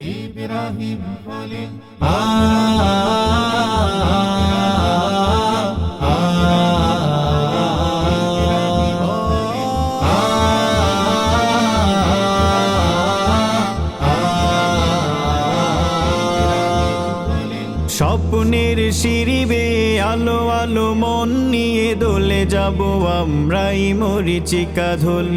ইব্রাহিম খলিল স্বপ্নের সিঁড়িবে আলো আলো মন নিয়ে দোলে যাব আমরাই মরিচিকা ধুল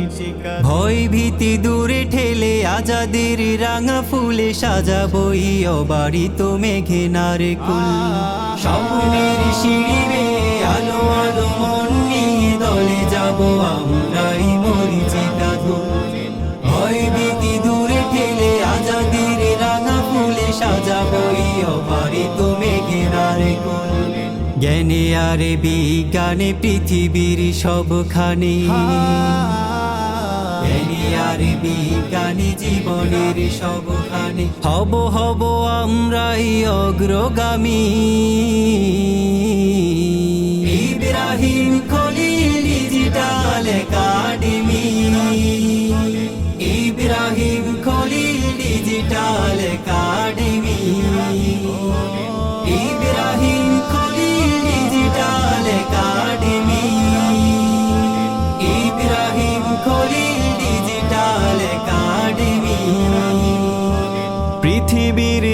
ভয় ভীতি দূরে ঠেলে আজাদের রাঙা ফুলে সাজাবই অবারিত মেঘেনার কুল। স্বপ্নের সিঁড়িবে আলো আলো মন নিয়ে দলে যাব আমরাই মরিচিকা ধুল ভয় ভীতি দূরে ঠেলে আজাদের রাঙা ফুলে সাজাবই অবারিত মেঘেনার কুল জ্ঞানে আরে বিজ্ঞানে পৃথিবীর সবখানে। আর বিজ্ঞানী জীবনের সবখানে। হব হব আমরাই অগ্রগামী। Ibrahim Khalil digital academy. Ibrahim Khalil digital academy.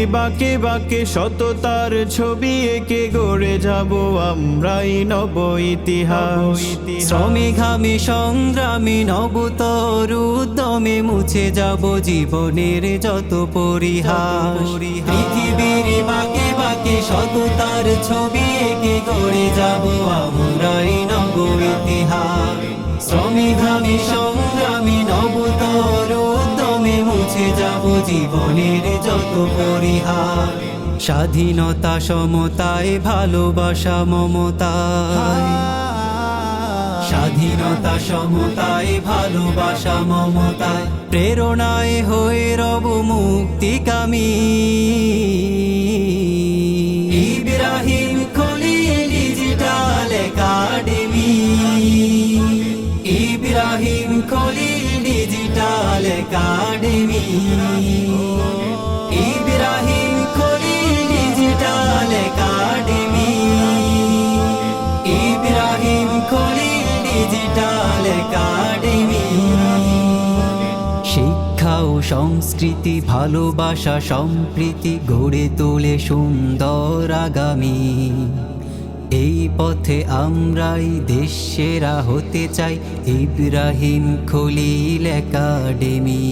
বাকে বাকে সততার ছবি এঁকে গড়ে যাব আমরাই নব ইতিহাস। শ্রমে ঘামে সংগ্রামে, নবতর উদ্যমে মুছে যাব জীবনের যত পরিহাস। পৃথিবীর বাকে বাকে সততার ছবি এঁকে গড়ে যাব আমরাই নব ইতিহাস। শ্রমে ঘামে সংগ্রামে, নবতর মুছে যাব জীবনের যত পরিহার। স্বাধীনতা, সমতায়, ভালোবাসা, মমতায়। স্বাধীনতা, সমতায়, ভালোবাসা, মমতায়। প্রেরণায় হয়ে রব মুক্তিকামী। ইব্রাহিম ইব্রাহিম শিক্ষা ও সংস্কৃতি ভালোবাসা সম্প্রীতি গড়ে তোলে সুন্দর আগামী। পথে আমরাই দেশেরা হতে চাই। Ibrahim Khalil academy.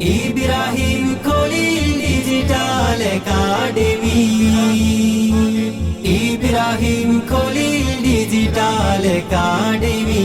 Ibrahim Khalil digital academy. Ibrahim Khalil digital academy.